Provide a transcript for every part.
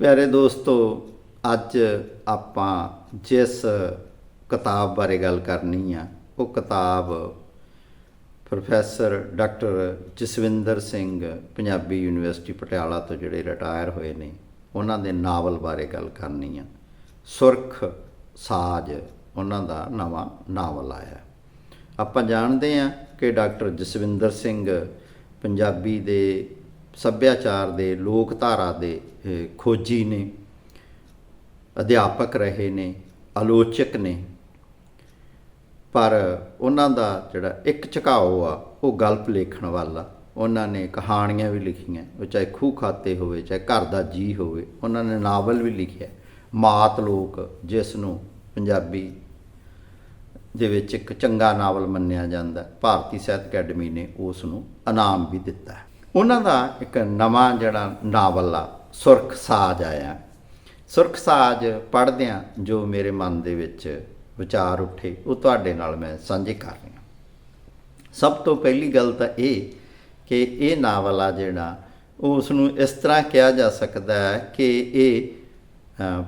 ਪਿਆਰੇ ਦੋਸਤੋ, ਅੱਜ ਆਪਾਂ ਜਿਸ ਕਿਤਾਬ ਬਾਰੇ ਗੱਲ ਕਰਨੀ ਆ, ਉਹ ਕਿਤਾਬ professor doctor Jaswinder Singh Punjabi university Patiala ਤੋਂ ਜਿਹੜੇ ਰਿਟਾਇਰ ਹੋਏ ਨੇ, ਉਹਨਾਂ ਦੇ ਨਾਵਲ ਬਾਰੇ ਗੱਲ ਕਰਨੀ ਆ। ਸੁਰਖ ਸਾਜ ਉਹਨਾਂ ਦਾ ਨਵਾਂ ਨਾਵਲ ਆਇਆ। ਆਪਾਂ ਜਾਣਦੇ ਹਾਂ ਕਿ ਡਾਕਟਰ ਜਸਵਿੰਦਰ ਸਿੰਘ ਪੰਜਾਬੀ ਦੇ ਸੱਭਿਆਚਾਰ ਦੇ ਲੋਕ ਧਾਰਾ ਦੇ ਖੋਜੀ ਨੇ, ਅਧਿਆਪਕ ਰਹੇ ਨੇ, ਆਲੋਚਕ ਨੇ। ਪਰ ਉਹਨਾਂ ਦਾ ਜਿਹੜਾ ਇੱਕ ਝੁਕਾਓ ਆ, ਉਹ ਗਲਪ ਲਿਖਣ ਵਾਲਾ। ਉਹਨਾਂ ਨੇ ਕਹਾਣੀਆਂ ਵੀ ਲਿਖੀਆਂ, ਉਹ ਚਾਹੇ ਖੂਹ ਖਾਤੇ ਹੋਵੇ, ਚਾਹੇ ਘਰ ਦਾ ਜੀ ਹੋਵੇ, ਉਹਨਾਂ ਨੇ ਨਾਵਲ ਵੀ ਲਿਖਿਆ। ਮਾਤ ਲੋਕ, ਜਿਸ ਨੂੰ ਪੰਜਾਬੀ ਦੇ ਵਿੱਚ ਇੱਕ ਚੰਗਾ ਨਾਵਲ ਮੰਨਿਆ ਜਾਂਦਾ, ਭਾਰਤੀ ਸਾਹਿਤ ਅਕੈਡਮੀ ਨੇ ਉਸ ਨੂੰ ਇਨਾਮ ਵੀ ਦਿੱਤਾ। ਉਹਨਾਂ ਦਾ ਇੱਕ ਨਵਾਂ ਜਿਹੜਾ ਨਾਵਲ ਆ ਸੁਰਖ ਸਾਜ ਆਇਆ। ਸੁਰਖ ਸਾਜ ਪੜ੍ਹਦਿਆਂ ਜੋ ਮੇਰੇ ਮਨ ਦੇ ਵਿੱਚ ਵਿਚਾਰ ਉੱਠੇ ਉਹ ਤੁਹਾਡੇ ਨਾਲ ਮੈਂ ਸਾਂਝੇ ਕਰ ਰਿਹਾ ਸਭ ਤੋਂ ਪਹਿਲੀ ਗੱਲ ਤਾਂ ਇਹ ਕਿ ਇਹ ਨਾਵਲ ਆ ਜਿਹੜਾ ਉਹ ਉਸ ਨੂੰ ਇਸ ਤਰ੍ਹਾਂ ਕਿਹਾ ਜਾ ਸਕਦਾ ਹੈ ਕਿ ਇਹ ਅ,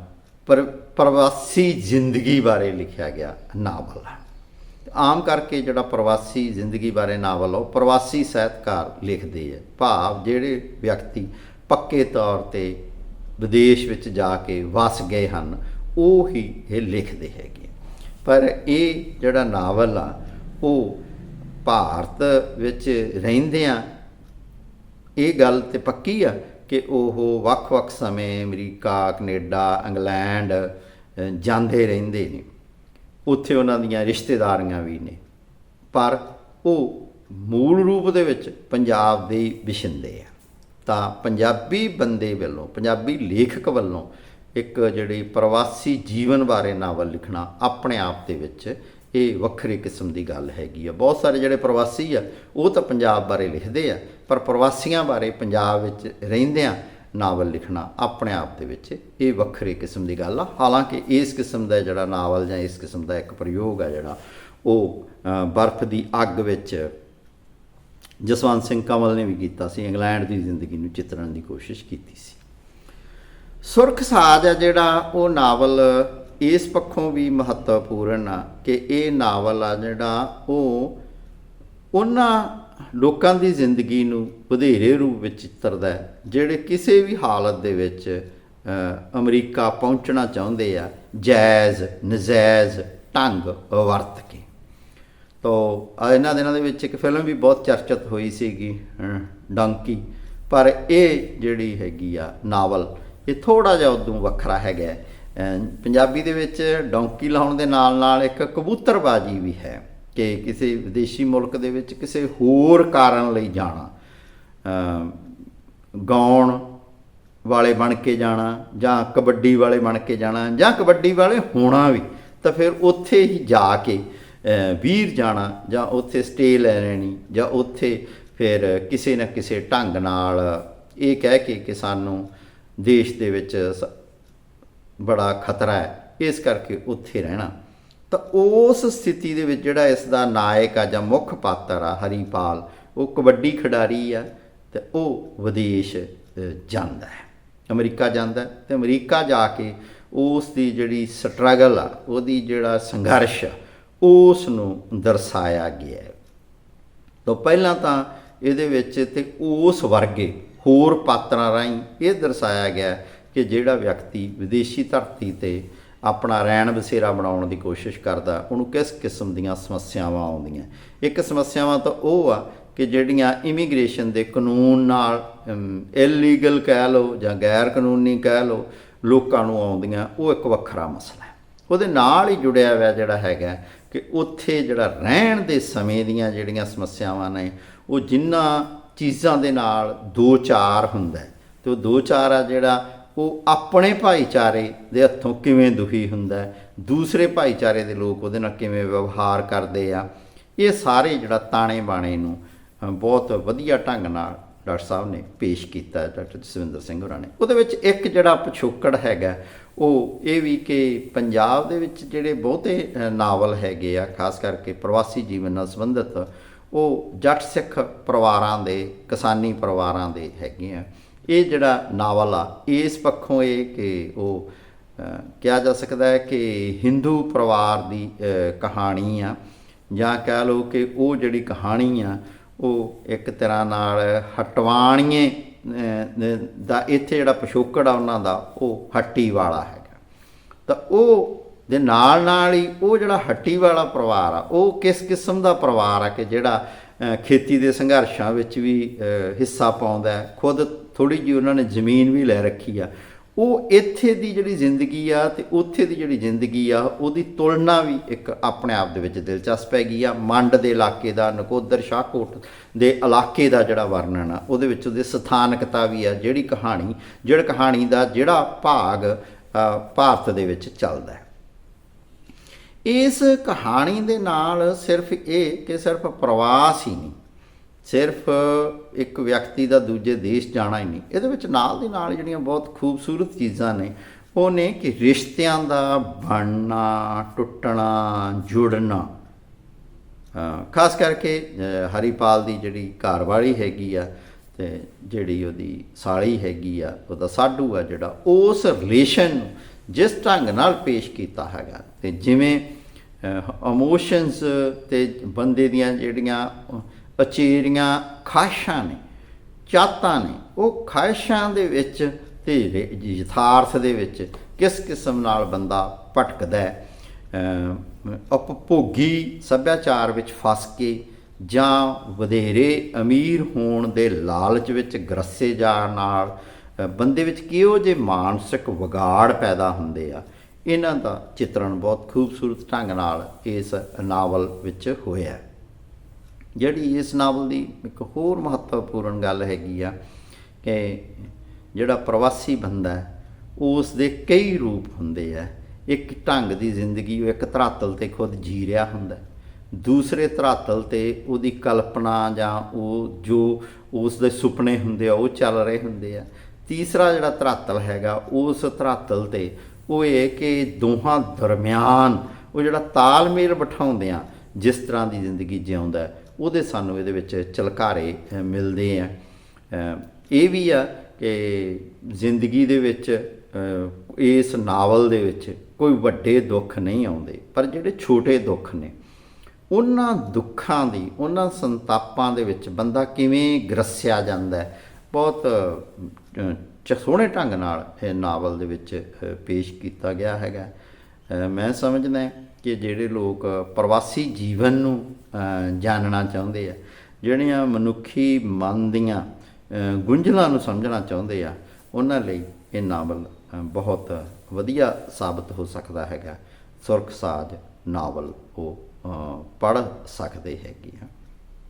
ਪ੍ਰਵਾਸੀ ਜ਼ਿੰਦਗੀ ਬਾਰੇ ਲਿਖਿਆ ਗਿਆ ਨਾਵਲ ਹੈ ਆਮ ਕਰਕੇ ਜਿਹੜਾ ਪ੍ਰਵਾਸੀ ਜ਼ਿੰਦਗੀ ਬਾਰੇ ਨਾਵਲ ਆ, ਉਹ ਪ੍ਰਵਾਸੀ ਸਾਹਿਤਕਾਰ ਲਿਖਦੇ ਆ। ਭਾਵ ਜਿਹੜੇ ਵਿਅਕਤੀ ਪੱਕੇ ਤੌਰ ਤੇ ਵਿਦੇਸ਼ ਵਿੱਚ ਜਾ ਕੇ ਵਸ ਗਏ ਹਨ ਉਹ ਹੀ ਇਹ ਲਿਖਦੇ ਹੈਗੇ ਪਰ ਇਹ ਜਿਹੜਾ ਨਾਵਲ ਆ ਉਹ ਭਾਰਤ ਵਿੱਚ ਰਹਿੰਦਿਆਂ ਇਹ ਗੱਲ ਤੇ ਪੱਕੀ ਆ ਕਿ ਉਹ ਵੱਖ-ਵੱਖ ਸਮੇਂ ਅਮਰੀਕਾ ਕੈਨੇਡਾ ਇੰਗਲੈਂਡ ਜਾਂਦੇ ਰਹਿੰਦੇ ਨੇ। ਉੱਥੇ ਉਹਨਾਂ ਦੀਆਂ ਰਿਸ਼ਤੇਦਾਰੀਆਂ ਵੀ ਨੇ। ਪਰ ਉਹ ਮੂਲ ਰੂਪ ਦੇ ਵਿੱਚ ਪੰਜਾਬ ਦੇ ਹੀ ਵਿਸ਼ਿੰਦੇ ਆ। ਤਾਂ ਪੰਜਾਬੀ ਬੰਦੇ ਵੱਲੋਂ, ਪੰਜਾਬੀ ਲੇਖਕ ਵੱਲੋਂ ਇੱਕ ਜਿਹੜੀ ਪ੍ਰਵਾਸੀ ਜੀਵਨ ਬਾਰੇ ਨਾਵਲ ਲਿਖਣਾ ਆਪਣੇ ਆਪ ਦੇ ਵਿੱਚ ਇਹ ਵੱਖਰੀ ਕਿਸਮ ਦੀ ਗੱਲ ਹੈਗੀ ਆ। ਬਹੁਤ ਸਾਰੇ ਜਿਹੜੇ ਪ੍ਰਵਾਸੀ ਆ, ਉਹ ਤਾਂ ਪੰਜਾਬ ਬਾਰੇ ਲਿਖਦੇ ਆ, ਪਰ ਪ੍ਰਵਾਸੀਆਂ ਬਾਰੇ ਪੰਜਾਬ ਵਿੱਚ ਰਹਿੰਦਿਆਂ ਨਾਵਲ ਲਿਖਣਾ ਆਪਣੇ ਆਪ ਦੇ ਵਿੱਚ ਇਹ ਵੱਖਰੇ ਕਿਸਮ ਦੀ ਗੱਲ ਆ। ਹਾਲਾਂਕਿ ਇਸ ਕਿਸਮ ਦਾ ਜਿਹੜਾ ਨਾਵਲ ਜਾਂ ਇਸ ਕਿਸਮ ਦਾ ਇੱਕ ਪ੍ਰਯੋਗ ਆ ਜਿਹੜਾ, ਉਹ ਬਰਫ਼ ਦੀ ਅੱਗ ਵਿੱਚ ਜਸਵੰਤ ਸਿੰਘ ਕਮਲ ਨੇ ਵੀ ਕੀਤਾ ਸੀ, ਇੰਗਲੈਂਡ ਦੀ ਜ਼ਿੰਦਗੀ ਨੂੰ ਚਿਤਰਨ ਦੀ ਕੋਸ਼ਿਸ਼ ਕੀਤੀ ਸੀ। ਸੁਰਖ ਸਾਜ ਆ ਜਿਹੜਾ, ਉਹ ਨਾਵਲ ਇਸ ਪੱਖੋਂ ਵੀ ਮਹੱਤਵਪੂਰਨ ਆ ਕਿ ਇਹ ਨਾਵਲ ਆ ਜਿਹੜਾ, ਉਹ ਉਹਨਾਂ ਲੋਕਾਂ ਦੀ ਜ਼ਿੰਦਗੀ ਨੂੰ ਵਧੇਰੇ ਰੂਪ ਵਿੱਚ ਚਿੱਤਰਦਾ ਹੈ ਜਿਹੜੇ ਕਿਸੇ ਵੀ ਹਾਲਤ ਦੇ ਵਿੱਚ ਅਮਰੀਕਾ ਪਹੁੰਚਣਾ ਚਾਹੁੰਦੇ ਆ ਜਾਇਜ਼ ਨਜਾਇਜ਼ ਢੰਗ ਵਰਤ ਕੇ। ਤੋ ਇਹਨਾਂ ਦਿਨਾਂ ਦੇ ਵਿੱਚ ਇੱਕ ਫਿਲਮ ਵੀ ਬਹੁਤ ਚਰਚਿਤ ਹੋਈ ਸੀਗੀ ਅਹ, ਡੰਕੀ ਪਰ ਇਹ ਜਿਹੜੀ ਹੈਗੀ ਆ ਨਾਵਲ ਇਹ ਥੋੜਾ ਜਿਹਾ ਉਦੋਂ ਵੱਖਰਾ ਹੈਗਾ ਪੰਜਾਬੀ ਦੇ ਵਿੱਚ ਡੌਂਕੀ ਲਾਉਣ ਦੇ ਨਾਲ ਨਾਲ ਇੱਕ ਕਬੂਤਰਬਾਜੀ ਵੀ ਹੈ। ਕਿ ਕਿਸੇ ਵਿਦੇਸ਼ੀ ਮੁਲਕ ਦੇ ਵਿੱਚ ਕਿਸੇ ਹੋਰ ਕਾਰਨ ਲਈ ਜਾਣਾ ਗਾਉਣ ਵਾਲੇ ਬਣ ਕੇ ਜਾਣਾ ਜਾਂ ਕਬੱਡੀ ਵਾਲੇ ਬਣ ਕੇ ਜਾਣਾ ਜਾਂ ਕਬੱਡੀ ਵਾਲੇ ਹੋਣਾ ਵੀ, ਤਾਂ ਫਿਰ ਉੱਥੇ ਹੀ ਜਾ ਕੇ ਵੀਰ ਜਾਣਾ ਜਾਂ ਉੱਥੇ ਸਟੇ ਲੈ ਲੈਣੀ ਜਾਂ ਉੱਥੇ ਫਿਰ ਕਿਸੇ ਨਾ ਕਿਸੇ ਢੰਗ ਨਾਲ ਇਹ ਕਹਿ ਕੇ ਕਿ ਸਾਨੂੰ ਦੇਸ਼ ਦੇ ਵਿੱਚ ਸ- ਬੜਾ ਖਤਰਾ ਹੈ, ਇਸ ਕਰਕੇ ਉੱਥੇ ਰਹਿਣਾ। ਤਾਂ ਉਸ ਸਥਿਤੀ ਦੇ ਵਿੱਚ ਜਿਹੜਾ ਇਸ ਦਾ ਨਾਇਕ ਆ ਜਾਂ ਮੁੱਖ ਪਾਤਰ ਆ ਹਰੀਪਾਲ, ਉਹ ਕਬੱਡੀ ਖਿਡਾਰੀ ਆ ਤੇ ਉਹ ਵਿਦੇਸ਼ ਜਾਂਦਾ ਹੈ। ਅਮਰੀਕਾ ਜਾਂਦਾ ਹੈ ਤੇ ਅਮਰੀਕਾ ਜਾ ਕੇ ਉਸ ਦੀ ਜਿਹੜੀ ਸਟਰਗਲ ਆ, ਉਹਦੀ ਜਿਹੜਾ ਸੰਘਰਸ਼ ਆ ਉਸ ਨੂੰ ਦਰਸਾਇਆ ਗਿਆ ਹੈ। ਤੋਂ ਪਹਿਲਾਂ ਤਾਂ ਇਹਦੇ ਵਿੱਚ ਤੇ ਉਸ ਵਰਗੇ ਹੋਰ ਪਾਤਰਾਂ ਰਾਹੀਂ ਇਹ ਦਰਸਾਇਆ ਗਿਆ ਕਿ ਜਿਹੜਾ ਵਿਅਕਤੀ ਵਿਦੇਸ਼ੀ ਧਰਤੀ ਤੇ ਆਪਣਾ ਰਹਿਣ ਬਸੇਰਾ ਬਣਾਉਣ ਦੀ ਕੋਸ਼ਿਸ਼ ਕਰਦਾ, ਉਹਨੂੰ ਕਿਸ ਕਿਸਮ ਦੀਆਂ ਸਮੱਸਿਆਵਾਂ ਆਉਂਦੀਆਂ? ਇੱਕ ਸਮੱਸਿਆਵਾਂ ਤਾਂ ਉਹ ਆ ਕਿ ਜਿਹੜੀਆਂ ਇਮੀਗ੍ਰੇਸ਼ਨ ਦੇ ਕਾਨੂੰਨ ਨਾਲ ਇਲੀਗਲ ਕਹਿ ਲਓ ਜਾਂ ਗੈਰ ਕਾਨੂੰਨੀ ਕਹਿ ਲਓ, ਲੋਕਾਂ ਨੂੰ ਆਉਂਦੀਆਂ, ਉਹ ਇੱਕ ਵੱਖਰਾ ਮਸਲਾ ਹੈ। ਉਹਦੇ ਨਾਲ ਹੀ ਜੁੜਿਆ ਹੋਇਆ ਜਿਹੜਾ ਹੈਗਾ ਕਿ ਉੱਥੇ ਜਿਹੜਾ ਰਹਿਣ ਦੇ ਸਮੇਂ ਦੀਆਂ ਜਿਹੜੀਆਂ ਸਮੱਸਿਆਵਾਂ ਨੇ, ਉਹ ਜਿੰਨਾ ਚੀਜ਼ਾਂ ਦੇ ਨਾਲ ਦੋ ਚਾਰ ਹੁੰਦਾ ਹੈ। ਤੇ ਉਹ ਦੋ ਚਾਰ ਆ ਜਿਹੜਾ ਉਹ ਆਪਣੇ ਭਾਈਚਾਰੇ ਦੇ ਹੱਥੋਂ ਕਿਵੇਂ ਦੁਖੀ ਹੁੰਦਾ ਦੂਸਰੇ ਭਾਈਚਾਰੇ ਦੇ ਲੋਕ ਉਹਦੇ ਨਾਲ ਕਿਵੇਂ ਵਿਵਹਾਰ ਕਰਦੇ ਆ, ਇਹ ਸਾਰੇ ਜਿਹੜਾ ਤਾਣੇ ਬਾਣੇ ਨੂੰ ਬਹੁਤ ਵਧੀਆ ਢੰਗ ਨਾਲ ਡਾਕਟਰ ਸਾਹਿਬ ਨੇ ਪੇਸ਼ ਕੀਤਾ ਡਾਕਟਰ ਜਸਵਿੰਦਰ ਸਿੰਘ ਹੋਰਾਂ ਨੇ। ਉਹਦੇ ਵਿੱਚ ਇੱਕ ਜਿਹੜਾ ਪਿਛੋਕੜ ਹੈਗਾ, ਉਹ ਇਹ ਵੀ ਕਿ ਪੰਜਾਬ ਦੇ ਵਿੱਚ ਜਿਹੜੇ ਬਹੁਤੇ ਨਾਵਲ ਹੈਗੇ ਆ, ਖਾਸ ਕਰਕੇ ਪ੍ਰਵਾਸੀ ਜੀਵਨ ਨਾਲ ਸੰਬੰਧਿਤ, ਉਹ ਜੱਟ ਸਿੱਖ ਪਰਿਵਾਰਾਂ ਦੇ, ਕਿਸਾਨੀ ਪਰਿਵਾਰਾਂ ਦੇ ਹੈਗੇ ਆ। ਇਹ ਜਿਹੜਾ ਨਾਵਲ ਆ ਇਸ ਪੱਖੋਂ ਇਹ ਕਿ ਉਹ ਕਿਹਾ ਜਾ ਸਕਦਾ ਹੈ ਕਿ ਹਿੰਦੂ ਪਰਿਵਾਰ ਦੀ ਕਹਾਣੀ ਆ, ਜਾਂ ਕਹਿ ਲਓ ਕਿ ਉਹ ਜਿਹੜੀ ਕਹਾਣੀ ਆ, ਉਹ ਇੱਕ ਤਰ੍ਹਾਂ ਨਾਲ ਹਟਵਾਣੀਏ ਦਾ ਇੱਥੇ ਜਿਹੜਾ ਪਿਛੋਕੜ ਆ ਉਹਨਾਂ ਦਾ, ਉਹ ਹੱਟੀ ਵਾਲਾ ਹੈਗਾ। ਤਾਂ ਉਹ ਦੇ ਨਾਲ ਨਾਲ ਹੀ ਉਹ ਜਿਹੜਾ ਹੱਟੀ ਵਾਲਾ ਪਰਿਵਾਰ ਆ, ਉਹ ਕਿਸ ਕਿਸਮ ਦਾ ਪਰਿਵਾਰ ਆ ਕਿ ਜਿਹੜਾ ਖੇਤੀ ਦੇ ਸੰਘਰਸ਼ਾਂ ਵਿੱਚ ਵੀ ਹਿੱਸਾ ਪਾਉਂਦਾ ਹੈ, ਖੁਦ ਥੋੜੀ ਜਿਹੀ ਉਹਨਾਂ ਨੇ ਜ਼ਮੀਨ ਵੀ ਲੈ ਰੱਖੀ ਆ। ਉਹ ਇੱਥੇ ਦੀ ਜਿਹੜੀ ਜ਼ਿੰਦਗੀ ਆ ਤੇ ਉੱਥੇ ਦੀ ਜਿਹੜੀ ਜ਼ਿੰਦਗੀ ਆ, ਉਹਦੀ ਤੁਲਨਾ ਵੀ ਇੱਕ ਆਪਣੇ ਆਪ ਦੇ ਵਿੱਚ ਦਿਲਚਸਪ ਹੈਗੀ ਆ। ਮੰਡ ਦੇ ਇਲਾਕੇ ਦਾ, ਨਕੋਦਰ, ਸ਼ਾਹਕੋਟ ਦੇ ਇਲਾਕੇ ਦਾ ਜਿਹੜਾ ਵਰਣਨ ਆ, ਉਹਦੇ ਵਿੱਚ ਉਹਦੀ ਸਥਾਨਕਤਾ ਵੀ ਆ, ਜਿਹੜੀ ਕਹਾਣੀ ਜਿਹੜੀ ਕਹਾਣੀ ਦਾ ਜਿਹੜਾ ਭਾਗ ਭਾਰਤ ਦੇ ਵਿੱਚ ਚੱਲਦਾ ਹੈ। ਇਸ ਕਹਾਣੀ ਦੇ ਨਾਲ ਸਿਰਫ ਇਹ ਕਿ ਸਿਰਫ ਪ੍ਰਵਾਸ ਹੀ ਨਹੀਂ ਸਿਰਫ ਇੱਕ ਵਿਅਕਤੀ ਦਾ ਦੂਜੇ ਦੇਸ਼ ਜਾਣਾ ਹੀ ਨਹੀਂ। ਇਹਦੇ ਵਿੱਚ ਨਾਲ ਦੀ ਨਾਲ ਜਿਹੜੀਆਂ ਬਹੁਤ ਖੂਬਸੂਰਤ ਚੀਜ਼ਾਂ ਨੇ, ਉਹ ਨੇ ਕਿ ਰਿਸ਼ਤਿਆਂ ਦਾ ਬਣਨਾ, ਟੁੱਟਣਾ, ਜੁੜਨਾ। ਖਾਸ ਕਰਕੇ ਹਰੀਪਾਲ ਦੀ ਜਿਹੜੀ ਘਰਵਾਲੀ ਹੈਗੀ ਆ ਤੇ ਜਿਹੜੀ ਉਹਦੀ ਸਾਲੀ ਹੈਗੀ ਆ, ਉਹਦਾ ਸਾਡੂ ਆ ਜਿਹੜਾ, ਉਸ ਰਿਲੇਸ਼ਨ ਨੂੰ ਜਿਸ ਢੰਗ ਨਾਲ ਪੇਸ਼ ਕੀਤਾ ਹੈਗਾ ਤੇ ਜਿਵੇਂ ਇਮੋਸ਼ਨਸ ਤੇ ਬੰਦੇ ਦੀਆਂ ਜਿਹੜੀਆਂ ਅਚੇਰੀਆਂ ਖਾਹਿਸ਼ਾਂ ਨੇ, ਚਾਤਾਂ ਨੇ, ਉਹ ਖਾਹਿਸ਼ਾਂ ਦੇ ਵਿੱਚ ਤੇ ਯਥਾਰਥ ਦੇ ਵਿੱਚ ਕਿਸ ਕਿਸਮ ਨਾਲ ਬੰਦਾ ਭਟਕਦਾ ਹੈ? ਉਪਭੋਗੀ ਸੱਭਿਆਚਾਰ ਵਿੱਚ ਫਸ ਕੇ ਜਾਂ ਵਧੇਰੇ ਅਮੀਰ ਹੋਣ ਦੇ ਲਾਲਚ ਵਿੱਚ ਗਰਸੇ ਜਾਣ ਨਾਲ ਬੰਦੇ ਵਿੱਚ ਕਿਹੋ ਜਿਹੇ ਮਾਨਸਿਕ ਵਿਗਾੜ ਪੈਦਾ ਹੁੰਦੇ ਆ? ਇਹਨਾਂ ਦਾ ਚਿੱਤਰਣ ਬਹੁਤ ਖੂਬਸੂਰਤ ਢੰਗ ਨਾਲ ਇਸ ਨਾਵਲ ਵਿੱਚ ਹੋਇਆ ਹੈ। ਜਿਹੜੀ ਇਸ ਨਾਵਲ ਦੀ ਇੱਕ ਹੋਰ ਮਹੱਤਵਪੂਰਨ ਗੱਲ ਹੈਗੀ ਆ ਕਿ ਜਿਹੜਾ ਪ੍ਰਵਾਸੀ ਬੰਦਾ ਹੈ ਉਸ ਦੇ ਕਈ ਰੂਪ ਹੁੰਦੇ ਆ। ਇੱਕ ਢੰਗ ਦੀ ਜ਼ਿੰਦਗੀ, ਉਹ ਇੱਕ ਧਰਾਤਲ ਤੇ ਖੁਦ ਜੀ ਰਿਹਾ ਹੁੰਦਾ ਦੂਸਰੇ ਧਰਾਤਲ ਤੇ ਉਹਦੀ ਕਲਪਨਾ ਜਾਂ ਉਹ ਜੋ ਉਸ ਦੇ ਸੁਪਨੇ ਹੁੰਦੇ ਆ, ਉਹ ਚੱਲ ਰਹੇ ਹੁੰਦੇ ਆ। ਤੀਸਰਾ ਜਿਹੜਾ ਧਰਾਤਲ ਹੈਗਾ, ਉਸ ਧਰਾਤਲ ਤੇ ਉਹ ਇਹ ਕਿ ਦੋਹਾਂ ਦਰਮਿਆਨ ਉਹ ਜਿਹੜਾ ਤਾਲਮੇਲ ਬਿਠਾਉਂਦੇ ਆ, ਜਿਸ ਤਰ੍ਹਾਂ ਦੀ ਜ਼ਿੰਦਗੀ ਜਿਉਂਦਾ ਉਹਦੇ ਸਾਨੂੰ ਇਹਦੇ ਵਿੱਚ ਚਲਕਾਰੇ ਮਿਲਦੇ ਆ। ਇਹ ਵੀ ਆ ਕਿ ਜ਼ਿੰਦਗੀ ਦੇ ਵਿੱਚ ਇਸ ਨਾਵਲ ਦੇ ਵਿੱਚ ਕੋਈ ਵੱਡੇ ਦੁੱਖ ਨਹੀਂ ਆਉਂਦੇ, ਪਰ ਜਿਹੜੇ ਛੋਟੇ ਦੁੱਖ ਨੇ, ਉਹਨਾਂ ਦੁੱਖਾਂ ਦੀ, ਉਹਨਾਂ ਸੰਤਾਪਾਂ ਦੇ ਵਿੱਚ ਬੰਦਾ ਕਿਵੇਂ ਗਰਸਿਆ ਜਾਂਦਾ ਹੈ, ਬਹੁਤ ਸੋਹਣੇ ਢੰਗ ਨਾਲ ਇਹ ਨਾਵਲ ਦੇ ਵਿੱਚ ਪੇਸ਼ ਕੀਤਾ ਗਿਆ ਹੈਗਾ। ਮੈਂ ਸਮਝਦਾ ਕਿ ਜਿਹੜੇ ਲੋਕ ਪ੍ਰਵਾਸੀ ਜੀਵਨ ਨੂੰ ਜਾਣਨਾ ਚਾਹੁੰਦੇ ਆ, ਜਿਹੜੀਆਂ ਮਨੁੱਖੀ ਮਨ ਦੀਆਂ ਗੁੰਝਲਾਂ ਨੂੰ ਸਮਝਣਾ ਚਾਹੁੰਦੇ ਆ, ਉਹਨਾਂ ਲਈ ਇਹ ਨਾਵਲ ਬਹੁਤ ਵਧੀਆ ਸਾਬਤ ਹੋ ਸਕਦਾ ਹੈਗਾ। ਸੁਰਖ ਸਾਜ ਨਾਵਲ ਉਹ ਪੜ੍ਹ ਸਕਦੇ ਹੈਗੇ ਆ।